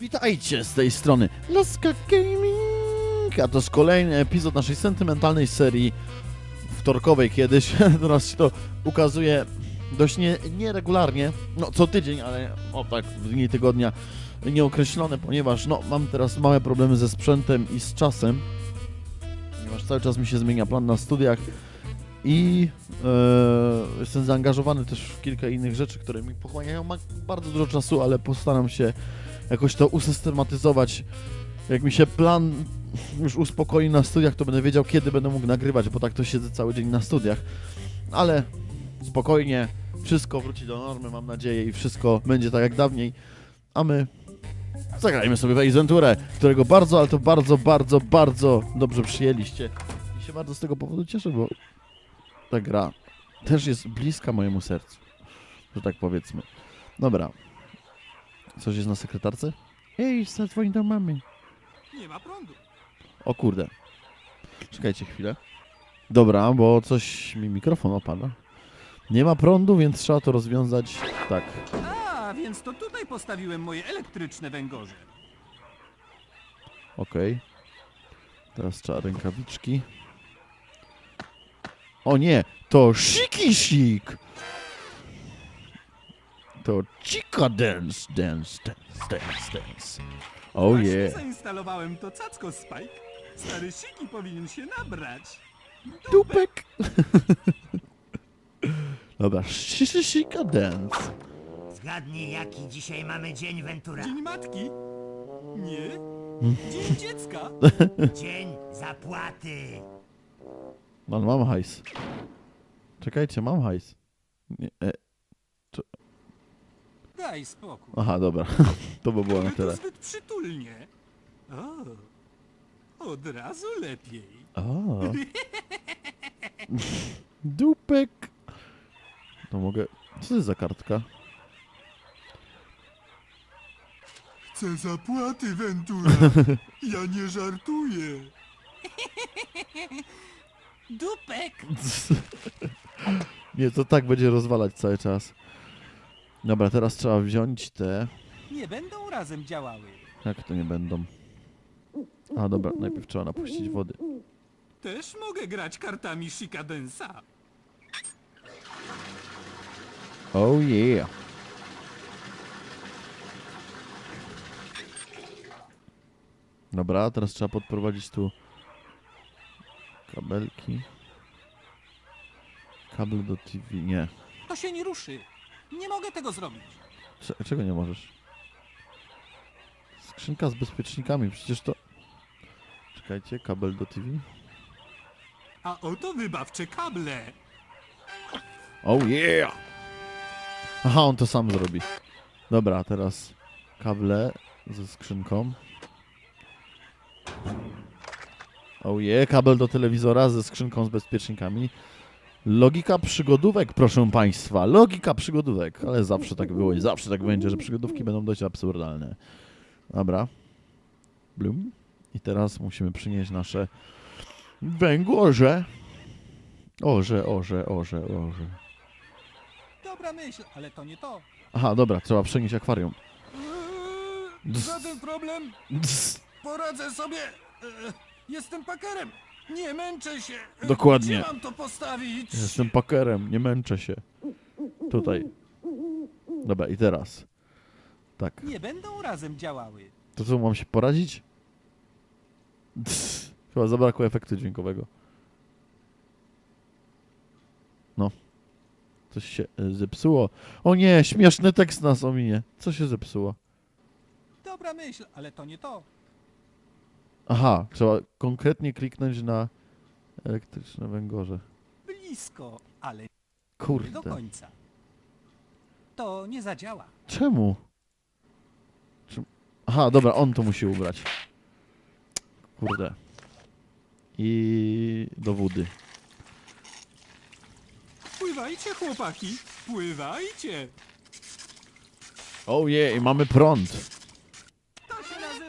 Witajcie z tej strony Laska Gaming, a to jest kolejny epizod naszej sentymentalnej serii wtorkowej kiedyś. Teraz się to ukazuje dość nie, nieregularnie, no co tydzień, ale o tak w dni tygodnia nieokreślone, ponieważ no mam teraz małe problemy ze sprzętem i z czasem, ponieważ cały czas mi się zmienia plan na studiach i e, jestem zaangażowany też w kilka innych rzeczy, które mi pochłaniają bardzo dużo czasu, ale postaram się jakoś to usystematyzować. Jak mi się plan już uspokoi na studiach, to będę wiedział, kiedy będę mógł nagrywać, bo tak to siedzę cały dzień na studiach. Ale spokojnie, wszystko wróci do normy, mam nadzieję, i wszystko będzie tak jak dawniej. A my zagrajmy sobie w którego bardzo, ale to bardzo, bardzo, bardzo dobrze przyjęliście. I się bardzo z tego powodu cieszę, bo ta gra też jest bliska mojemu sercu, że tak powiedzmy. Dobra. Coś jest na sekretarce? Ej, zadzwoń do mamy. Nie ma prądu. O kurde. Czekajcie chwilę. Dobra, bo coś mi mikrofon opada. Nie ma prądu, więc trzeba to rozwiązać tak. A, więc to tutaj postawiłem moje elektryczne węgorze. Okej. Teraz trzeba rękawiczki. O nie, to siki sik. To chica dance, dance, dance, dance, dance. Oh Właśnie yeah. zainstalowałem to cacko Spike. Stary siki powinien się nabrać. Dupek. Dobra, sika dance. Zgadnij, jaki dzisiaj mamy dzień Ventura. Dzień matki? Nie. Dzień dziecka? Dzień zapłaty. No, mam hajs. Czekajcie, mam hajs. Nie, e, Daj spokój. aha, dobra. to by było na Ale to tyle. zbyt przytulnie. O, od razu lepiej. O. Dupek. To mogę... Co to jest za kartka? Chcę zapłaty, Ventura. Ja nie żartuję. Dupek. Nie, to tak będzie rozwalać cały czas. Dobra, teraz trzeba wziąć te... Nie będą razem działały. Jak to nie będą? A, dobra, najpierw trzeba napuścić wody. Też mogę grać kartami Shikadensa. Oh yeah. Dobra, teraz trzeba podprowadzić tu kabelki. Kabel do TV, nie. To się nie ruszy. Nie mogę tego zrobić. Cze- czego nie możesz? Skrzynka z bezpiecznikami, przecież to... Czekajcie, kabel do TV. A oto wybawcze kable. Oh yeah! Aha, on to sam zrobi. Dobra, teraz kable ze skrzynką. Oh yeah, kabel do telewizora ze skrzynką z bezpiecznikami. Logika przygodówek, proszę Państwa. Logika przygodówek. Ale zawsze tak było i zawsze tak będzie, że przygodówki będą dość absurdalne. Dobra. Blum. I teraz musimy przynieść nasze węgorze. Orze, orze, orze, orze. Dobra myśl, ale to nie to. Aha, dobra, trzeba przenieść akwarium. Eee, Żaden problem. Ds. Poradzę sobie. Eee, Jestem pakerem. Nie męczę się. Dokładnie. Gdzie mam to postawić? Jestem pakerem, nie męczę się. Tutaj. Dobra, i teraz. Tak. Nie będą razem działały. To co, mam się poradzić? Ds. Chyba zabrakło efektu dźwiękowego. No. Coś się e, zepsuło. O nie, śmieszny tekst nas ominie. Co się zepsuło? Dobra myśl, ale to nie to. Aha, trzeba konkretnie kliknąć na elektryczne węgorze. Blisko, ale nie do Kurde. końca. To nie zadziała. Czemu? Czym? Aha, dobra, on to musi ubrać. Kurde. I do wody. Pływajcie, chłopaki. Pływajcie. Oh yeah, i mamy prąd.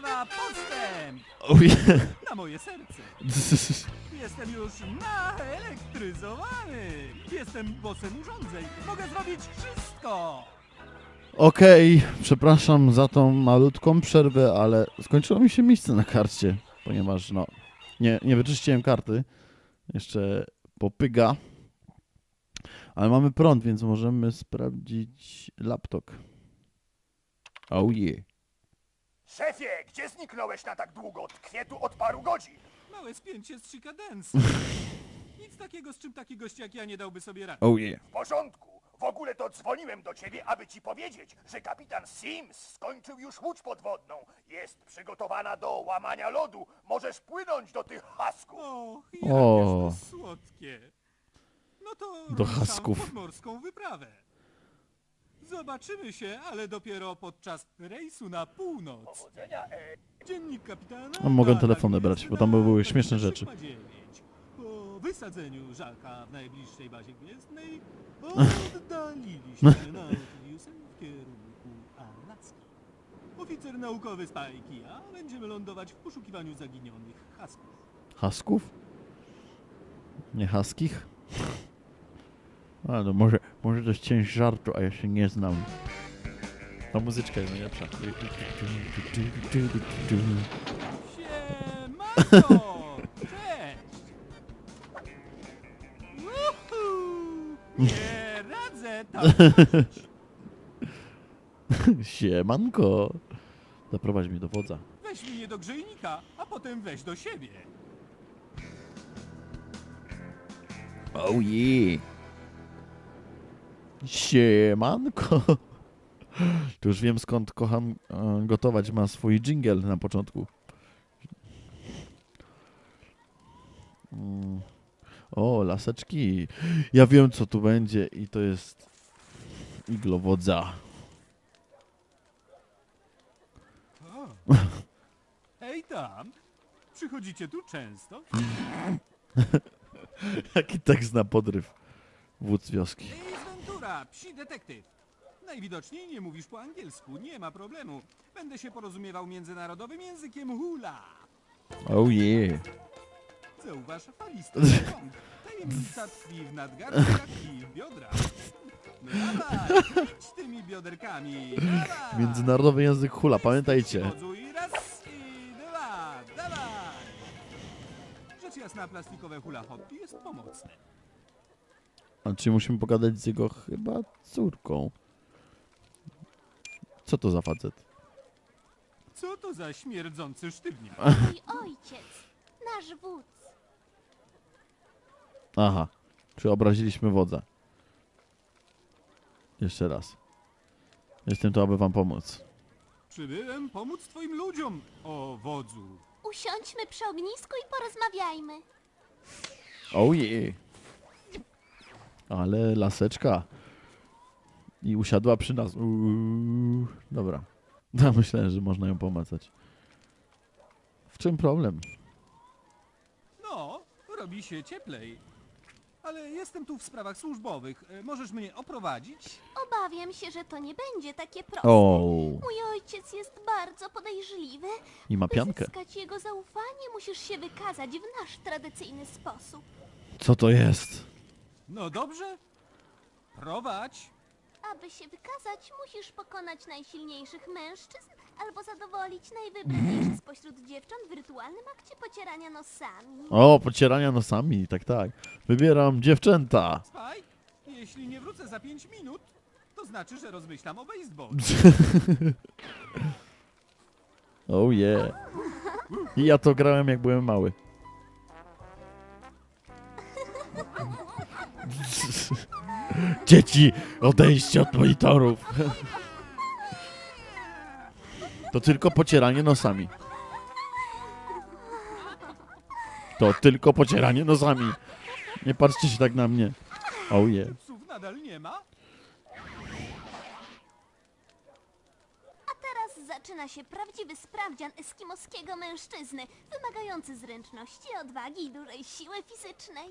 Nazywa postęp. Oh yeah. Na moje serce. Jestem już naelektryzowany. Jestem bosem urządzeń. Mogę zrobić wszystko. Okej, przepraszam za tą malutką przerwę, ale skończyło mi się miejsce na karcie, ponieważ no, nie, nie wyczyściłem karty. Jeszcze popyga. Ale mamy prąd, więc możemy sprawdzić laptop. Oh yeah. Szefie, gdzie zniknąłeś na tak długo? Tkwię tu od paru godzin. Małe spięcie z Chicadensa. Nic takiego, z czym taki gość jak ja nie dałby sobie rady. Oh yeah. W porządku. W ogóle to dzwoniłem do ciebie, aby ci powiedzieć, że kapitan Sims skończył już łódź podwodną. Jest przygotowana do łamania lodu. Możesz płynąć do tych hasków. Och, O. jakież to słodkie. No to Do ruszam hasków. pod morską wyprawę. Zobaczymy się, ale dopiero podczas rejsu na północ. Powodzenia, e, Dziennik kapitana. No, mogę telefony brać, bo tam były śmieszne 23,9. rzeczy. Po wysadzeniu żalka w najbliższej bazie gwiezdnej oddaliliśmy Nautilusem w kierunku Alaski. Oficer naukowy Spike i ja będziemy lądować w poszukiwaniu zaginionych hasków. Hasków? Nie haskich? A no może, może to jest część żartu, a ja się nie znam. Ta muzyczka jest najlepsza. Siemanko! Cześć! Nie radzę tam Siemanko. Zaprowadź mnie do wodza. Weź mnie do grzejnika, a potem weź do siebie. Oh yeah. Siemanko. To już wiem skąd kocham e, gotować. Ma swój jingle na początku. Mm. O, laseczki. Ja wiem co tu będzie i to jest iglowodza. Hej tam! Przychodzicie tu często? Jaki tekst na podryw. Wódz wioski. Ace Ventura, psi detektyw. Najwidoczniej nie mówisz po angielsku, nie ma problemu. Będę się porozumiewał międzynarodowym językiem hula. Oh yeah. Zauważ falisty rąk. Tajemnica tkwi w nadgarstkach i w biodrach. No dawaj, idź tymi bioderkami. Dawaj. Międzynarodowy język hula, pamiętajcie. Wodzu i raz i dwa, dawaj. Rzecz jasna, plastikowe hula hoppy jest pomocne. A czy musimy pogadać z jego chyba córką? Co to za facet? Co to za śmierdzący sztywniak? Mój ojciec, nasz wódz. Aha. Czy obraziliśmy wodza? Jeszcze raz. Jestem tu, aby wam pomóc. Przybyłem pomóc twoim ludziom, o wodzu. Usiądźmy przy ognisku i porozmawiajmy. Oh yeah. Ale laseczka. I usiadła przy nas. Uuu. Dobra. Ja myślałem, że można ją pomacać. W czym problem? No, robi się cieplej. Ale jestem tu w sprawach służbowych. E, Możesz mnie oprowadzić? Obawiam się, że to nie będzie takie proste. O, Mój ojciec jest bardzo podejrzliwy. i ma By piankę. zyskać jego zaufanie, musisz się wykazać w nasz tradycyjny sposób. Co to jest? No dobrze. Prowadź. Aby się wykazać, musisz pokonać najsilniejszych mężczyzn albo zadowolić najwybredniejszych spośród dziewcząt w rytualnym akcie pocierania nosami. O, pocierania nosami, tak, tak. Wybieram dziewczęta. Spike, jeśli nie wrócę za 5 minut, to znaczy, że rozmyślam o baseball. Oh yeah. I ja to grałem jak byłem mały. Dzieci, odejdźcie od monitorów. To tylko pocieranie nosami. To tylko pocieranie nosami. Nie patrzcie się tak na mnie. Oh yeah. Psów nadal nie ma? A teraz zaczyna się prawdziwy sprawdzian eskimoskiego mężczyzny, wymagający zręczności, odwagi i dużej siły fizycznej.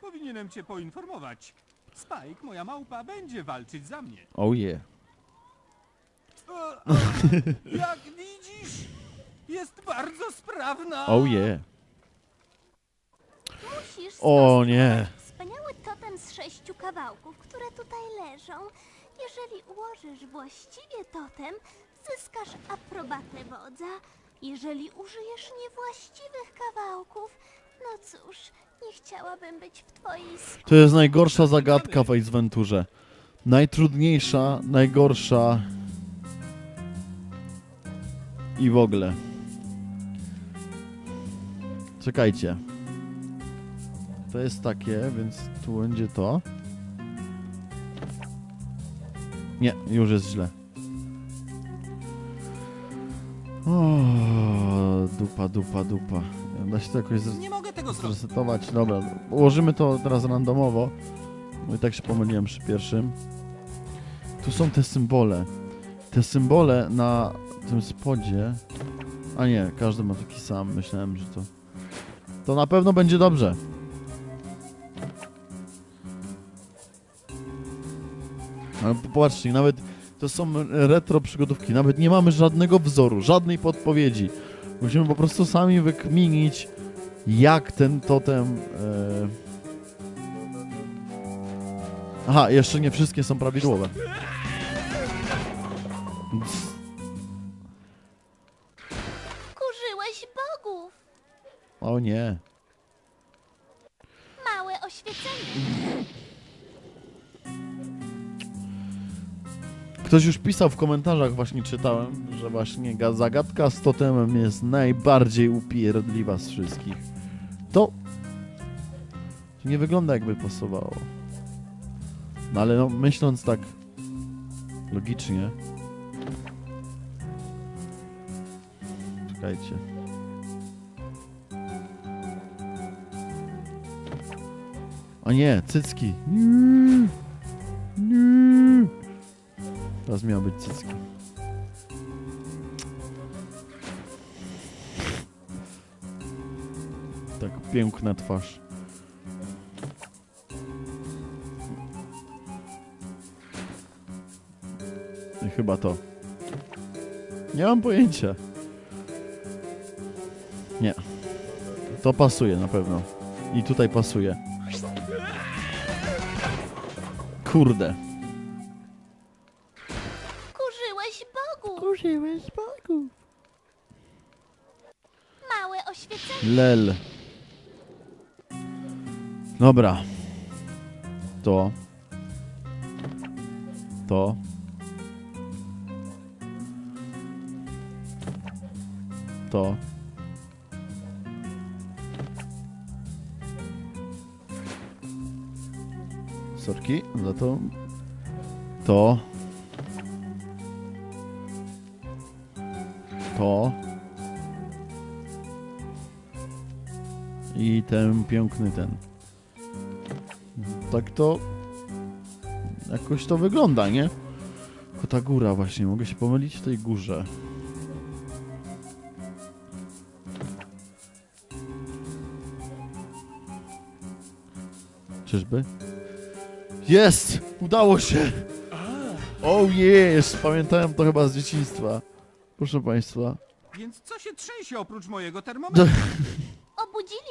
Powinienem cię poinformować. Spike, moja małpa, będzie walczyć za mnie. Oh yeah. E, e, Jak widzisz, jest bardzo sprawna. Oh yeah. Musisz O skonstruować nie. Wspaniały totem z sześciu kawałków, które tutaj leżą. Jeżeli ułożysz właściwie totem, zyskasz aprobatę wodza. Jeżeli użyjesz niewłaściwych kawałków, cóż, nie chciałabym być w twojej. To jest najgorsza zagadka w Ace. Najtrudniejsza, najgorsza. I w ogóle. Czekajcie. To jest takie, więc tu będzie to. Nie, już jest źle. O, dupa, dupa, dupa. Da się to jakoś zres- Nie mogę tego zrobić. zresetować. Dobra, ułożymy to teraz randomowo. Bo i tak się pomyliłem przy pierwszym. Tu są te symbole. Te symbole na tym spodzie. A nie, każdy ma taki sam. Myślałem, że to. To na pewno będzie dobrze. Ale popatrzcie, nawet to są retro przygodówki. Nawet nie mamy żadnego wzoru, żadnej podpowiedzi. Musimy po prostu sami wykminić, jak ten totem. E... Aha, jeszcze nie wszystkie są prawidłowe. Kurzyłeś bogów! O nie. Ktoś już pisał w komentarzach, właśnie czytałem, że właśnie ga- zagadka z totemem jest najbardziej upierdliwa z wszystkich. To... nie wygląda jakby pasowało. No ale no, myśląc tak logicznie... Czekajcie. O nie, cycki. Teraz miały być cycki. Tak piękna twarz. I chyba to. Nie mam pojęcia. Nie. To pasuje na pewno. I tutaj pasuje. Kurde. Lel. Dobra. To. To. To. Sorki za to. To. To. I ten piękny ten. Tak to jakoś to wygląda, nie? Tylko ta góra właśnie, mogę się pomylić w tej górze. Czyżby? Jest! Udało się! Oh yes! Pamiętałem to chyba z dzieciństwa. Proszę państwa. Więc co się trzęsie oprócz mojego termometru?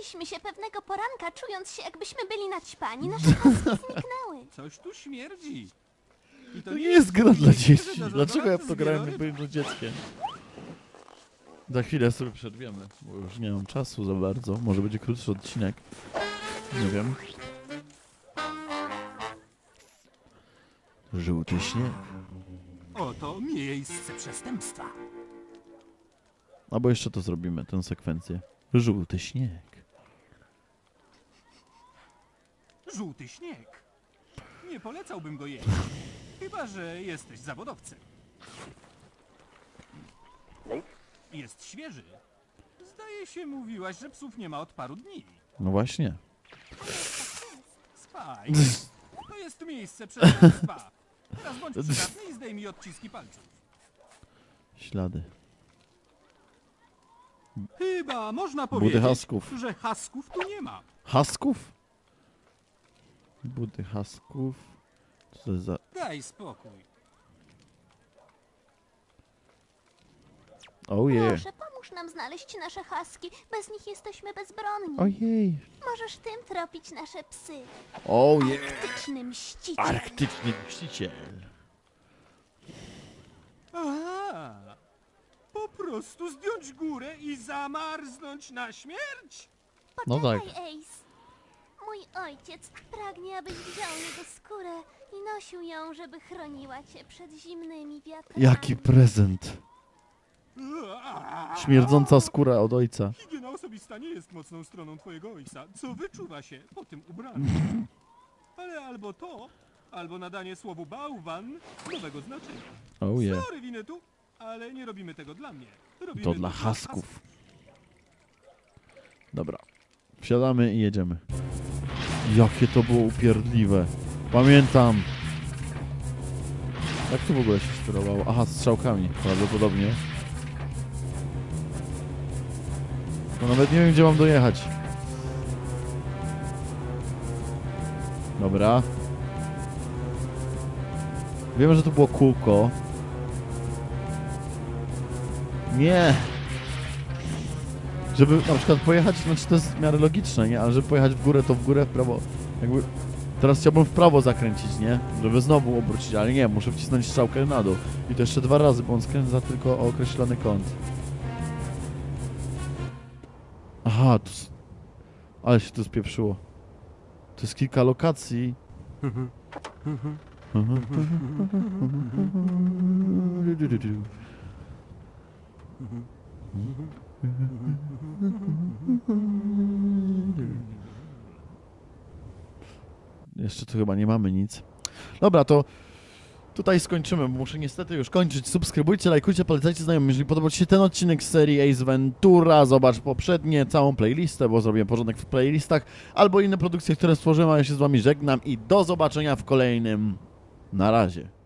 Obudziliśmy się pewnego poranka, czując się jakbyśmy byli naćpani. Nasze paski zniknęły. Coś tu śmierdzi. I To nie jest gra dla dzieci. Dlaczego ja w to grałem, jak byłem dzieckiem? Za chwilę sobie przerwiemy, bo już nie mam czasu za bardzo. Może będzie krótszy odcinek. Nie wiem. Żółty śnieg. Oto miejsce przestępstwa. Albo jeszcze to zrobimy, tę sekwencję. Żółty śnieg. Żółty śnieg. Nie polecałbym go jeść. Chyba, że jesteś zawodowcem. Jest świeży. Zdaje się, mówiłaś, że psów nie ma od paru dni. No właśnie. Spaj. To jest miejsce przestępstwa. Teraz bądź przydatny i zdejmij odciski palców. Ślady. Chyba można Budy powiedzieć, hasków. że hasków tu nie ma. Hasków? Budy hasków. Co za... Daj spokój. Oh yeah. Proszę, pomóż nam znaleźć nasze haski. Bez nich jesteśmy bezbronni. Ojej. Możesz tym tropić nasze psy. Oh yeah. Arktyczny mściciel. Arktyczny mściciel. Aha! Po prostu zdjąć górę i zamarznąć na śmierć? No tak. Poczekaj, Ace. Mój ojciec pragnie, abyś wziął jego skórę i nosił ją, żeby chroniła cię przed zimnymi wiatrami. Jaki prezent. Śmierdząca skóra od ojca. Higiena osobista nie jest mocną stroną twojego ojca, co wyczuwa się po tym ubraniu. Ale albo to, albo nadanie słowu bałwan nowego znaczenia. Oh yeah. Sorry, Winetu, ale nie robimy tego dla mnie. Robimy To dla hasków. Wsiadamy i jedziemy. Jakie to było upierdliwe. Pamiętam. Jak to w ogóle się sterowało? Aha, strzałkami prawdopodobnie. No nawet nie wiem, gdzie mam dojechać. Dobra. Wiem, że to było kółko. Nie! Żeby na przykład pojechać, znaczy to jest w miarę logiczne, nie? Ale żeby pojechać w górę, to w górę, w prawo. Jakby... Teraz chciałbym w prawo zakręcić, nie? Żeby znowu obrócić, ale nie, muszę wcisnąć strzałkę na dół. I to jeszcze dwa razy, bo on skręca tylko o określony kąt. Aha, s- Ale się tu spieprzyło. To jest kilka lokacji. Jeszcze tu chyba nie mamy nic. Dobra, to tutaj skończymy, muszę niestety już kończyć. Subskrybujcie, lajkujcie, polecajcie znajomym. Jeżeli podobał Ci się ten odcinek z serii Ace Ventura, zobacz poprzednie, całą playlistę, bo zrobiłem porządek w playlistach, albo inne produkcje, które stworzyłem, a ja się z Wami żegnam i do zobaczenia w kolejnym. Na razie.